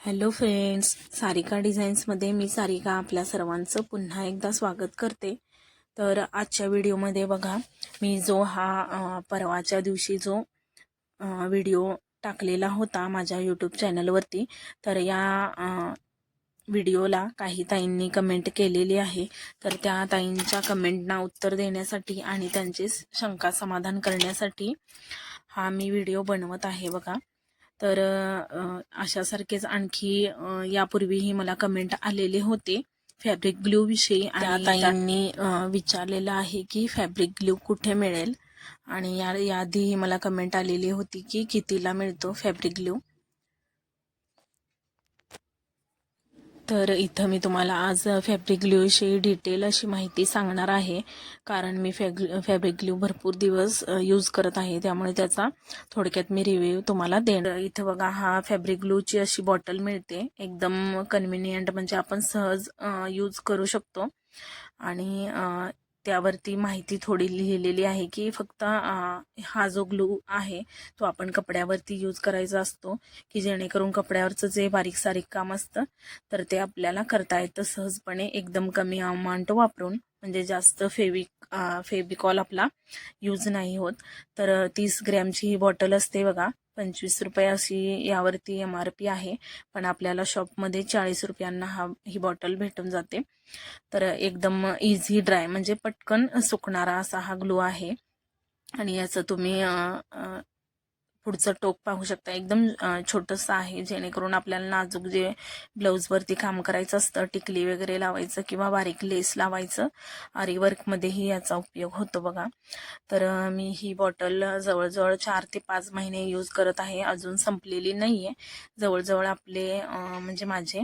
Hello friends Sarika डिझाईन्समध्ये मी सारिका आपल्या सर्वांचं पुन्हा एकदा स्वागत करते. तर आजच्या व्हिडिओमध्ये बघा मी जो हा परवाच्या दिवशी जो व्हिडिओ टाकलेला होता माझ्या यूट्यूब चॅनलवरती तर या व्हिडिओला काही ताईंनी कमेंट केलेली आहे. तर त्या ताईंच्या कमेंटना उत्तर देण्यासाठी आणि त्यांचे शंका समाधान करण्यासाठी हा मी व्हिडिओ बनवत आहे बघा. तर अशासारखेच आणखी यापूर्वीही मला कमेंट आलेले होते फॅब्रिक ग्लू विषयी आणि ताईंनी विचारलेलं आहे की फॅब्रिक ग्लू कुठे मिळेल? आणि या याआधीही मला कमेंट आलेली होती की कितीला मिळतो फॅब्रिक ग्लू तर इथं मी तुम्हाला आज फॅब्रिक ग्लूविषयी डिटेल अशी माहिती सांगणार आहे. कारण मी फॅग फॅब्रिक ग्लू भरपूर दिवस यूज करत आहे. त्यामुळे त्याचा थोडक्यात मी रिव्ह्यू तुम्हाला देणार. इथं बघा हा फॅब्रिक ग्लूची अशी बॉटल मिळते. एकदम कन्व्हिनियंट म्हणजे आपण सहज यूज करू शकतो. आणि त्यावरती माहिती थोडी लिहिलेली आहे की फक्त हा जो ग्लू आहे तो आपण कपड्यावरती यूज करायचा असतो की जेणेकरून कपड्यावरचं जे बारीक सारीक काम असतं तर ते आपल्याला करता येतं सहजपणे एकदम कमी अमाऊंट वापरून. म्हणजे जास्त फेविक फेबिकॉल आपला यूज नाही होत. तर तीस ग्रॅमची ही बॉटल असते बघा. पंचवीस रुपये अशी यावरती एम आर पी आहे. पण आपल्याला शॉपमध्ये चाळीस रुपयांना हा ही बॉटल भेटून जाते. तर एकदम इझी ड्राय म्हणजे पटकन सुकणारा असा हा ग्लू आहे. आणि याचं तुम्ही पुढचं टोक पाहू शकता. एकदम छोटंसं आहे. जेणेकरून आपल्याला नाजूक जे ब्लाऊजवरती काम करायचं असतं टिकली वगैरे लावायचं किंवा बारीक लेस लावायचं आरी वर्कमध्येही याचा उपयोग होतो बघा. तर मी ही बॉटल जवळजवळ चार ते पाच महिने यूज करत आहे. अजून संपलेली नाही आहे जवळजवळ आपले म्हणजे माझे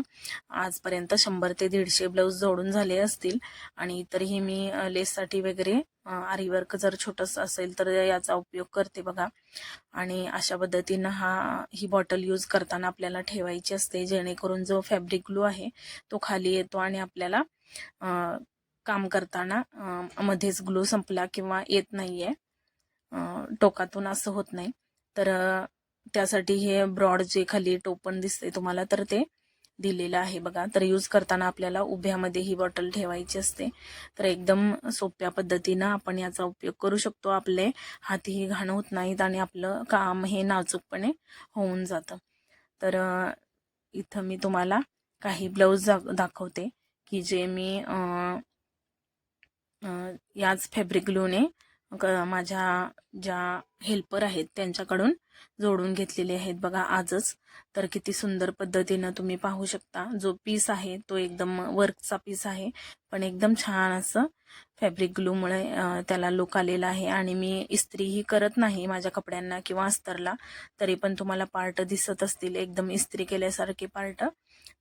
आजपर्यंत शंभर ते दीडशे ब्लाऊज जोडून झाले असतील. आणि तरीही मी लेससाठी वगैरे आरीवर्क आरी वर्क जर छोटंसं असेल तर याचा उपयोग करते बघा. आणि अशा पद्धतीनं हा ही बॉटल यूज करताना आपल्याला ठेवायची असते जेणेकरून जो फॅब्रिक ग्लू आहे तो खाली येतो आणि आपल्याला काम करताना मध्येच ग्लू संपला किंवा येत नाहीये आहे टोकातून असं होत नाही. तर त्यासाठी हे ब्रॉड जे खाली टोपण दिसते तुम्हाला तर ते दिलेलं आहे बघा. तर यूज करताना आपल्याला उभ्यामध्ये ही बॉटल ठेवायची असते. तर एकदम सोप्या पद्धतीनं आपण याचा उपयोग करू शकतो. आपले हातही घाण होत नाहीत आणि आपलं काम हे नाजूकपणे होऊन जातं. तर इथं मी तुम्हाला काही ब्लाऊज दाखवते की जे मी याच फॅब्रिक ग्लूने माझ्या ज्या हेल्पर आहेत त्यांच्याकडून जोडून घेतलेले आहेत. बघा आजच तर किती सुंदर पद्धतीनं तुम्ही पाहू शकता. जो पीस आहे तो एकदम वर्कचा पीस आहे. पण एकदम छान असं फॅब्रिक ग्लूमुळे त्याला लुक आलेला आहे. आणि मी इस्त्रीही करत नाही माझ्या कपड्यांना किंवा अस्तरला. तरी पण तुम्हाला पार्ट दिसत असतील. एकदम इस्त्री केल्यासारखे पार्ट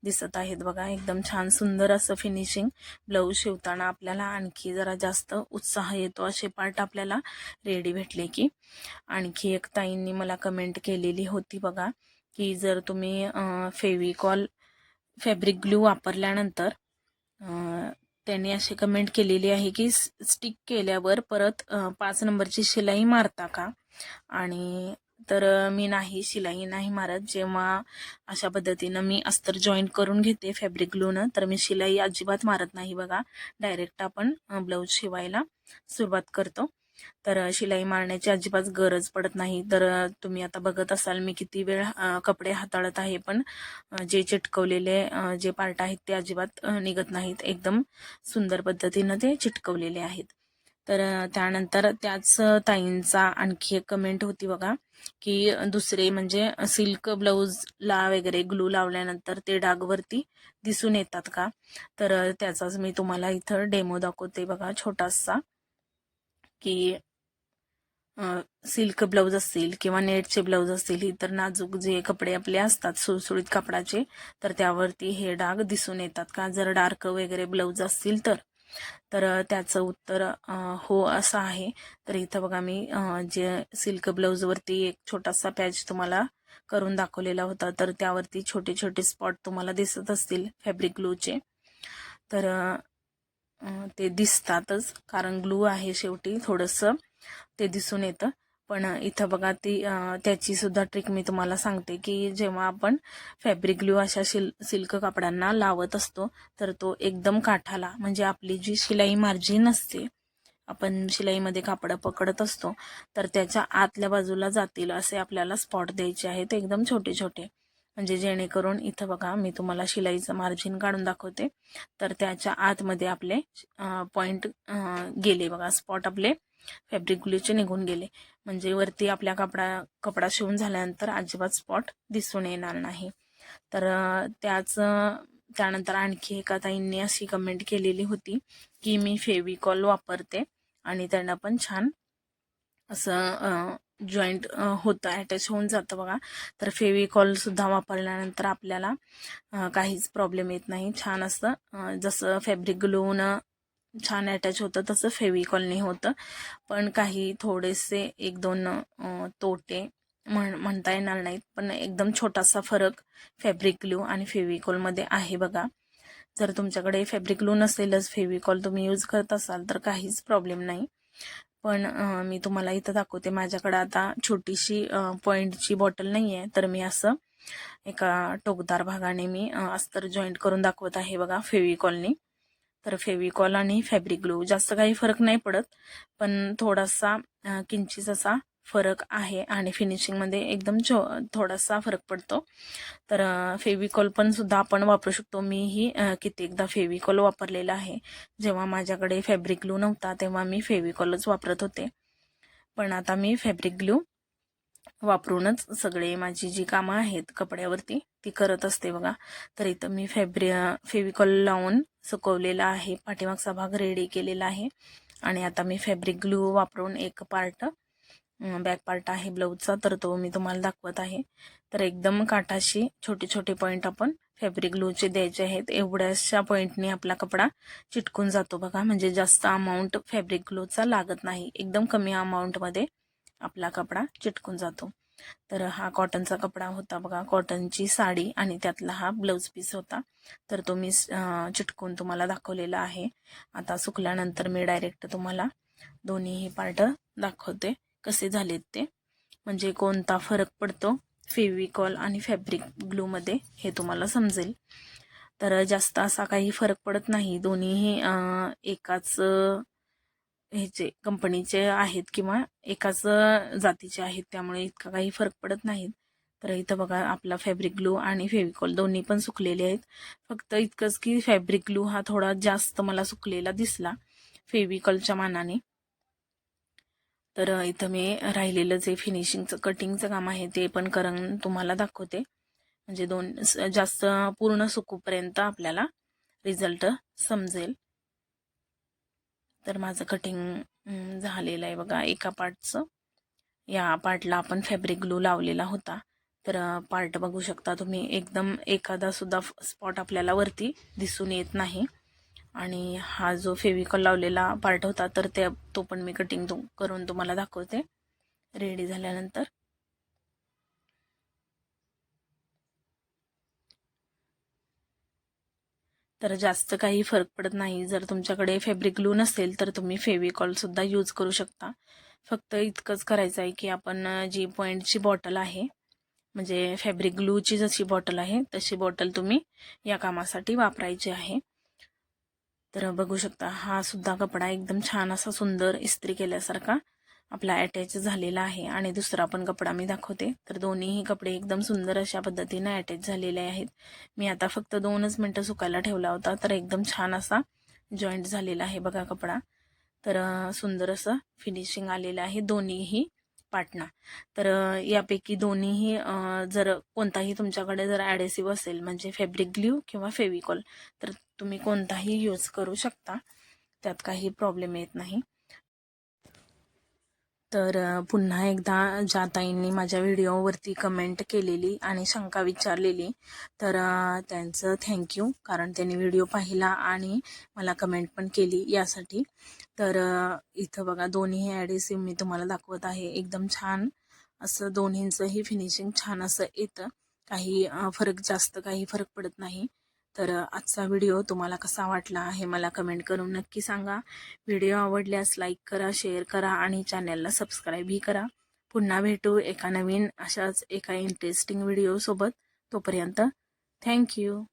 दिसत आहेत. बघा एकदम छान सुंदर असं फिनिशिंग ब्लाऊज शिवताना आपल्याला आणखी जरा जास्त उत्साह येतो असे पार्ट आपल्याला रेडी भेटले की. आणखी एक ताईंनी मला कमेंट केलेली होती बघा की जर तुम्ही फेविकॉल फॅब्रिक ग्लू वापरल्यानंतर त्यांनी अशी कमेंट केलेली आहे की स्टिक केल्यावर परत पाच नंबरची शिलाई मारता का? आणि तर मी नाही शिलाई नाही मारत. जेव्हा अशा पद्धतीनं मी अस्तर जॉईन करून घेते फॅब्रिक ग्लूनं तर मी शिलाई अजिबात मारत नाही बघा. डायरेक्ट आपण ब्लाऊज शिवायला सुरुवात करतो. तर शिलाई मारण्याची अजिबात गरज पडत नाही. तर तुम्ही आता बघत असाल मी किती वेळ कपडे हाताळत आहे पण जे चिटकवलेले जे पार्ट आहेत ते अजिबात निघत नाहीत. एकदम सुंदर पद्धतीनं ते चिटकवलेले आहेत. तर त्यानंतर त्याच ताईंचा आणखी एक कमेंट होती बघा की दुसरे म्हणजे सिल्क ब्लाऊजला वगैरे ग्लू लावल्यानंतर ते डागवरती दिसून येतात का? तर त्याचाच मी तुम्हाला इथं डेमो दाखवते बघा छोटासा की सिल्क ब्लाऊज असतील किंवा नेटचे ब्लाऊज असतील इतर नाजूक जे कपडे आपले असतात सुळसुळीत कपडाचे तर त्यावरती हे डाग दिसून येतात का? जर डार्क वगैरे ब्लाऊज असतील तर. तर त्याचं उत्तर हो असं आहे. तर इथं बघा मी जे सिल्क ब्लाऊजवरती एक छोटासा पॅच तुम्हाला करून दाखवलेला होता तर त्यावरती छोटे छोटे स्पॉट तुम्हाला दिसत असतील फॅब्रिक ग्लूचे. तर ते दिसतातच कारण ग्लू आहे शेवटी थोडंसं ते दिसून येतं. पण इथं बघा ती त्याची सुद्धा ट्रिक मी तुम्हाला सांगते की जेव्हा आपण फॅब्रिक ग्लू अशा शिल सिल्क कापडांना लावत असतो तर तो एकदम काठाला म्हणजे आपली जी शिलाई मार्जिन असते आपण शिलाईमध्ये कापडं पकडत असतो तर त्याच्या आतल्या बाजूला जातील असे आपल्याला स्पॉट द्यायचे आहेत एकदम छोटे छोटे म्हणजे जेणेकरून इथं बघा मी तुम्हाला शिलाईचं मार्जिन काढून दाखवते. तर त्याच्या आतमध्ये आपले पॉईंट गेले बघा स्पॉट आपले. फॅब्रिक निघून गेले. म्हणजे वरती आपल्या कपडा कपडा शिवून झाल्यानंतर अजिबात स्पॉट दिसून येणार नाही. तर त्याच त्यानंतर आणखी एका ताईंनी अशी कमेंट केलेली होती की मी फेविकॉल वापरते आणि त्यांना पण छान असं जॉईंट होतं अटॅच होऊन जातं बघा. तर फेविकॉल सुद्धा वापरल्यानंतर आपल्याला काहीच प्रॉब्लेम येत नाही. छान असं जसं फॅब्रिक ग्लूनं छान अटॅच होतं. तसं फेविकॉलने होतं. पण काही थोडेसे एक दोन तोटे म्हण म्हणता येणार नाहीत. पण एकदम छोटासा फरक फॅब्रिक ग्लू आणि फेविकॉलमध्ये आहे बघा. जर तुमच्याकडे फॅब्रिक ग्लू नसेलच फेविकॉल तुम्ही यूज करत असाल तर काहीच प्रॉब्लेम नाही. पण मी तुम्हाला इथं दाखवते. माझ्याकडे आता छोटीशी पॉईंटची बॉटल नाही आहे तर मी असं एका टोकदार भागाने मी अस्तर जॉईंट करून दाखवत आहे बघा फेविकॉलनी. तर फेविकॉल आणि फॅब्रिक ग्लू जास्त काही फरक नाही पडत पण थोडासा किंचित असा फरक आहे आणि फिनिशिंगमध्ये एकदम छो थोडासा फरक पडतो. तर फेविकॉल पण सुद्धा आपण वापरू शकतो. मीही कित्येकदा फेविकॉल वापरलेला आहे. जेव्हा माझ्याकडे फॅब्रिक ग्लू नव्हता तेव्हा मी फेविकॉलच वापरत होते. पण आता मी फॅब्रिक ग्लू वापरूनच सगळे माझी जी कामं आहेत कपड्यावरती ती करत असते बघा. तर इथं मी फॅब्रि फेविकॉल लावून सुकवलेला आहे. पाठीमागचा भाग रेडी केलेला आहे. आणि आता मी फॅब्रिक ग्लू वापरून एक पार्ट बॅक पार्ट आहे ब्लाऊजचा तर तो मी तुम्हाला दाखवत आहे. तर एकदम काठाशी छोटे छोटे पॉईंट आपण फॅब्रिक ग्लूचे द्यायचे आहेत. एवढ्याशा पॉईंटने आपला कपडा चिटकून जातो बघा. म्हणजे जास्त अमाऊंट फॅब्रिक ग्लूचा लागत नाही. एकदम कमी अमाऊंटमध्ये आपला कपडा चिटकून जातो. तर हा कॉटनचा कपडा होता बघा कॉटनची साडी आणि त्यातला हा ब्लाऊज पीस होता. तर तो मी चिटकून तुम्हाला दाखवलेला आहे. आता सुकल्यानंतर मी डायरेक्ट तुम्हाला दोन्हीही पार्ट दाखवते. कसे झालेत ते. म्हणजे कोणता फरक पडतो फेविकॉल आणि फॅब्रिक ग्लूमध्ये हे तुम्हाला समजेल. तर जास्त असा काही फरक पडत नाही. दोन्हीही एकाच ह्याचे कंपनीचे आहेत किंवा एकाच जातीचे आहेत त्यामुळे इतका काही फरक पडत नाहीत. तर इथं बघा आपला फॅब्रिक ग्लू आणि फेविकॉल दोन्ही पण सुकलेले आहेत. फक्त इतकंच की फॅब्रिक ग्लू हा थोडा जास्त मला सुकलेला दिसला फेविकॉलच्या मानाने. तर इथं मी राहिलेलं जे फिनिशिंगचं कटिंगचं काम आहे ते पण करण तुम्हाला दाखवते. म्हणजे दोन स- जास्त पूर्ण सुकूपर्यंत आपल्याला रिझल्ट समजेल. तर माझं कटिंग झालेलं आहे बघा एका पार्टचं या पार्टला आपण फॅब्रिक ग्लू लावलेला होता. तर पार्ट बघू शकता तुम्ही एकदम एखादा सुद्धा स्पॉट आपल्याला वरती दिसून येत नाही. आणि हा जो फेविकॉल लावलेला पार्ट होता तर ते तो पण मी कटिंग करून तुम्हाला दाखवते. रेडी झाल्यानंतर. तर जास्त काही फरक पडत नाही. जर तुमच्याकडे फॅब्रिक ग्लू नसेल तर तुम्ही फेविकॉलसुद्धा यूज करू शकता. फक्त इतकंच करायचं आहे की आपण जी पॉईंटची बॉटल आहे म्हणजे फॅब्रिक ग्लूची जशी बॉटल आहे तशी बॉटल तुम्ही या कामासाठी वापरायची आहे. तर बघू शकता हा सुद्धा कपडा एकदम छान असा सुंदर इस्त्री केल्यासारखा आपला अटॅच झालेला आहे आणि दुसरा पण कपडा मी दाखवते. तर दोन्हीही कपडे एकदम सुंदर अशा पद्धतीने अटॅच झालेले आहेत. मी आता फक्त दोनच मिनटं सुकायला ठेवला होता तर एकदम छान असा जॉईंट झालेला आहे बघा कपडा. तर सुंदर असं फिनिशिंग आलेलं आहे दोन्हीही पाटणा. तर यापैकी दोन्हीही जर कोणताही तुमच्याकडे जर ॲडेसिव्ह असेल म्हणजे फॅब्रिक ग्ल्यू किंवा फेविकॉल तर तुम्ही कोणताही यूज करू शकता. त्यात काही प्रॉब्लेम येत नाही. तर पुन्हा एकदा ज्या ताईंनी माझ्या व्हिडिओवरती कमेंट केलेली आणि शंका विचारलेली. तर त्यांचं थँक्यू कारण त्यांनी व्हिडिओ पाहिला आणि मला कमेंट पण केली यासाठी. तर इथं बघा दोन्ही ॲडेसिव्ह मी तुम्हाला दाखवत आहे. एकदम छान असं दोन्हींचंही फिनिशिंग छान असं येतं. काही फरक जास्त काही फरक पडत नाही. तर आजचा व्हिडिओ तुम्हाला कसा वाटला हे मला कमेंट करून नक्की सांगा. व्हिडिओ आवडल्यास लाईक करा शेअर करा आणि चॅनलला सबस्क्राईबही करा. पुन्हा भेटू एका नवीन अशाच एका इंटरेस्टिंग व्हिडिओसोबत तोपर्यंत थँक्यू